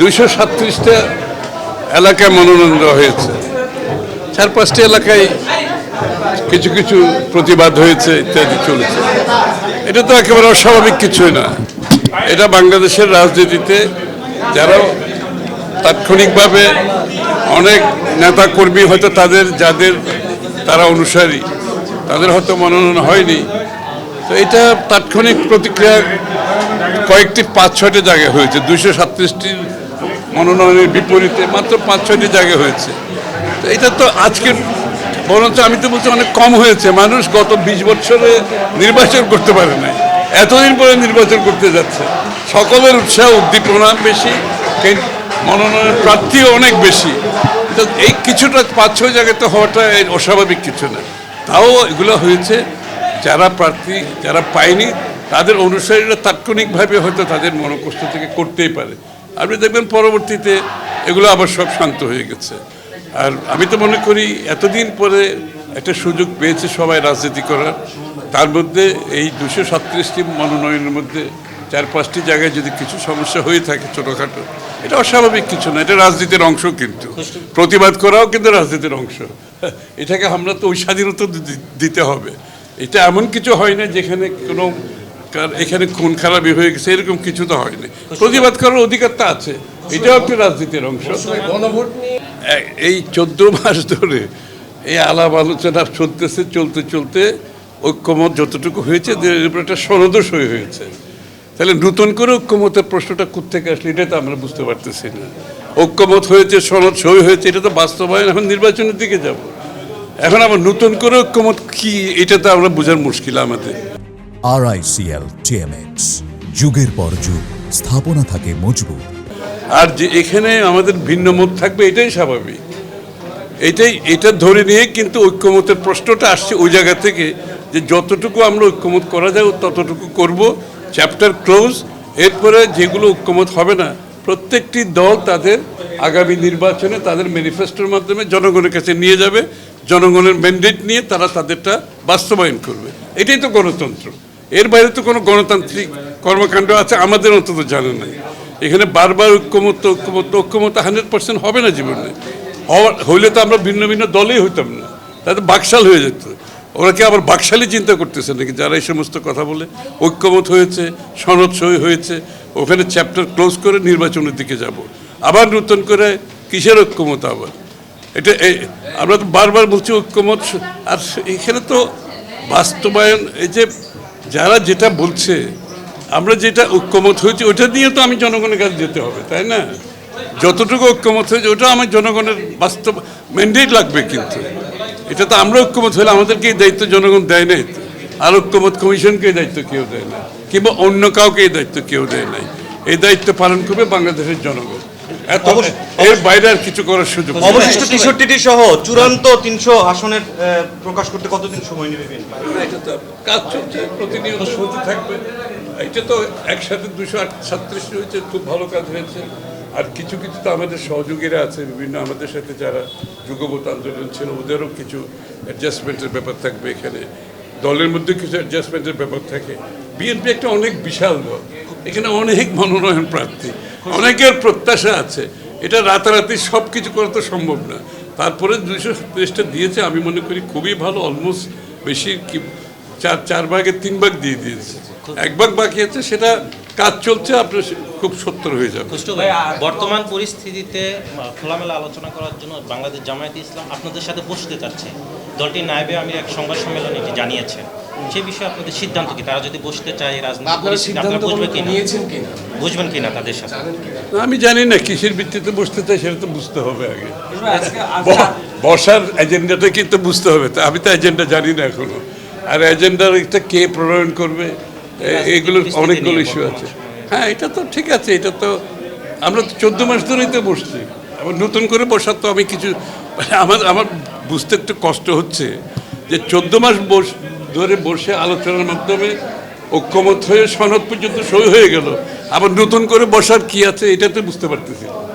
দুইশো সাতত্রিশটা এলাকায় মনোনয়ন দেওয়া হয়েছে। চার পাঁচটি এলাকায় কিছু কিছু প্রতিবাদ হয়েছে, ইত্যাদি চলেছে। এটা তো একেবারে অস্বাভাবিক কিছুই না। এটা বাংলাদেশের রাজনীতিতে যারা তাৎক্ষণিকভাবে অনেক নেতা কর্মী হয়তো তাদের, যাদের তারা অনুসারী, তাদের হয়তো মনোনয়ন হয়নি। তো এটা তাৎক্ষণিক প্রতিক্রিয়া কয়েকটি পাঁচ ছয়টি জায়গায় হয়েছে। দুইশো সাতত্রিশটির মনোনয়নের বিপরীতে মাত্র পাঁচ, ছয়টি জায়গায় হয়েছে। তো এটা তো আজকে বরঞ্চ আমি তো বলছি অনেক কম হয়েছে। মানুষ গত বিশ বছরে নির্বাচন করতে পারে নাই। এতদিন পরে নির্বাচন করতে যাচ্ছে। সকলের উৎসাহ উদ্দীপনা বেশি মনোনয়নের প্রার্থীও অনেক বেশি। তো এই কিছুটা পাঁচ, ছয় জায়গাতে হওয়াটা অস্বাভাবিক কিছু না। তাও এগুলো হয়েছে। যারা প্রার্থী, যারা পায়নি, তাদের অনুসারীরা তাৎক্ষণিকভাবে হয়তো তাদের মনোকষ্ট থেকে করতেই পারে। আপনি দেখবেন পরবর্তীতে এগুলো আবার সব শান্ত হয়ে গেছে। আর আমি তো মনে করি এতদিন পরে একটা সুযোগ পেয়েছে সবাই রাজনীতি করার। তার মধ্যে এই দুশো সাতত্রিশটি মনোনয়নের মধ্যে চার পাঁচটি জায়গায় যদি কিছু সমস্যা হয়ে থাকে ছোটোখাটো, এটা অস্বাভাবিক কিছু না, এটা রাজনীতির অংশ কিন্তু। প্রতিবাদ করাও কিন্তু রাজনীতির অংশ। এটাকে আমরা তো ওই স্বাধীনতা দিতে হবে। এটা এমন কিছু হয় না যেখানে কোনো কার- এখানে খুন খারাপি হয়ে গেছে, এরকম কিছু তো হয়নি। প্রতিবাদ করার অধিকার তো আছে, এটাও একটা রাজনীতির অংশ। এই চোদ্দ মাস ধরে এই আলাপ আলোচনা চলতেছে, চলতে চলতে ঐক্যমত যতটুকু হয়েছে একটা সনদ সই হয়েছে। তাহলে নতুন করে ঐক্যমতের প্রশ্নটা কোথেকে আসলে, এটা তো আমরা বুঝতে পারতেছি না। ঐক্যমত হয়েছে, সনদ সই হয়েছে, এটা তো বাস্তবায়ন, এখন নির্বাচনের দিকে যাব। এখন আবার নতুন করে ঐক্যমত কি, এটা তো আমরা বোঝার মুশকিল আমাদের। আরআইসিএল টিএমএক্স যুগের পর যুগ, স্থাপনা থাকে মজবুত। আর যে এখানে আমাদের ভিন্ন মত থাকবে, এটাই স্বাভাবিক। এটাই, এটা ধরে নিয়ে কিন্তু ঐক্যমতের প্রশ্নটা আসছে ওই জায়গা থেকে, যে যতটুকু আমরা ঐক্যমত করা যায়, ততটুকু করব। চ্যাপ্টার ক্লোজ এরপরে যেগুলো ঐক্যমত হবে না, প্রত্যেকটি দল তাদের আগামী নির্বাচনে তাদের ম্যানিফেস্টোর মাধ্যমে জনগণের কাছে নিয়ে যাবে। জনগণের ম্যান্ডেট নিয়ে তারা তাদেরটা বাস্তবায়ন করবে। এটাই তো গণতন্ত্র। এর বাইরে তো কোনো গণতান্ত্রিক কর্মকাণ্ড আছে, আমাদের অন্তত জানা নাই। এখানে বারবার ঐক্যমত ঐক্যমত ঐক্যমত হান্ড্রেড পার্সেন্ট হবে না জীবনে। হওয়ার, হইলে তো আমরা ভিন্ন ভিন্ন দলেই হইতাম না। তাতে বাকশাল হয়ে যেত। ওরা কি আবার বাকশালী চিন্তা করতেছে নাকি? যারা এই সমস্ত কথা বলে, ঐক্যমত হয়েছে, সনদ সই হয়েছে, ওখানে চ্যাপ্টার ক্লোজ করে নির্বাচনের দিকে যাব। আবার নতুন করে কিসের ঐক্যমত আবার? এটা আমরা তো বারবার বলছি ঐক্যমত, আর এখানে তো বাস্তবায়ন, এই যে যারা যেটা বলছে, আমরা যেটা ঐক্যমত হয়েছি ওটা দিয়ে তো আমি জনগণের কাছে যেতে হবে, তাই না? যতটুকু ঐক্যমত হয়েছে, ওটা আমার জনগণের বাস্তব ম্যান্ডেট লাগবে কিন্তু। এটা তো আমরা ঐক্যমত হলে আমাদেরকে এই দায়িত্ব জনগণ দেয় নাই। আর ঐক্যমত কমিশনকে এই দায়িত্ব কেউ দেয় না কিংবা অন্য কাউকে এই দায়িত্ব কেউ দেয় নাই। এই দায়িত্ব পালন করবে বাংলাদেশের জনগণ। এর বাইরে আর কিছু করার সুযোগ অবশিষ্ট তেষট্টিটি সহ চূড়ান্ত তিনশো আসনের আহ, প্রকাশ করতে কতদিন সময় নেবে বিএনপি? এটা তো কাজ চলছে প্রতিনিয়ত চলতে থাকবে। এটা তো একসাথে দুশো হয়েছে খুব ভালো কাজ হয়েছে। আর কিছু কিছু তো আমাদের সহযোগীরা আছে বিভিন্ন আমাদের সাথে যারা যুগবত আন্দোলন ছিল ওদেরও কিছু অ্যাডজাস্টমেন্টের ব্যাপার থাকবে এখানে। দলের মধ্যে কিছু অ্যাডজাস্টমেন্টের ব্যাপার থাকে। বিএনপি একটা অনেক বিশাল দল। এখানে অনেক মনোনয়ন প্রার্থী। অনেকের প্রত্যাশা আছে। এটা রাতারাতি সব কিছু করা তো সম্ভব না। তারপরে দুইশো সাতত্রিশটা দিয়েছে আমি মনে করি খুবই ভালো অলমোস্ট বেশি কি চার চার ভাগের তিন ভাগ দিয়ে দিয়েছে। এক ভাগ বাকি আছে সেটা কাজ চলছে আপনার খুব সত্তর হয়ে যাবে। বর্তমান পরিস্থিতিতে খোলামেলা আলোচনা করার জন্য বাংলাদেশ জামায়াতে ইসলাম আপনাদের সাথে বসতে চাচ্ছে। দলটি নাইবে আমি এক সংবাদ সম্মেলনে এটি জানিয়েছেন। সেই বিষয়ে আপনাদের সিদ্ধান্ত কি? তারা যদি বসতে চায় রাজনীতি বুঝবেন কিনা? নিয়েছেন কিনা? বুঝবেন কিনা তাদের সাথে? আমি জানি না কিসের ভিত্তিতে বসতে চাই সেটা তো বুঝতে হবে আগে। বসার এজেন্ডাটা কিন্তু বুঝতে হবে। তা আমি তো এজেন্ডা জানি না এখনও। আর এজেন্ডার একটা কে প্রণয়ন করবে? এ- এগুলোর অনেকগুলো ইস্যু আছে। হ্যাঁ এটা তো ঠিক আছে এটা তো আমরা তো চোদ্দ মাস ধরেই তো বসছি। আবার নতুন করে বসার তো আমি কিছু মানে আমার আমার বুঝতে একটু কষ্ট হচ্ছে যে চোদ্দ মাস বস ধরে বসে আলোচনার মাধ্যমে ঐক্যমত হয়ে সনদ পর্যন্ত সই হয়ে গেল আবার নতুন করে বসার কি আছে, এটা তো বুঝতে পারতেছি।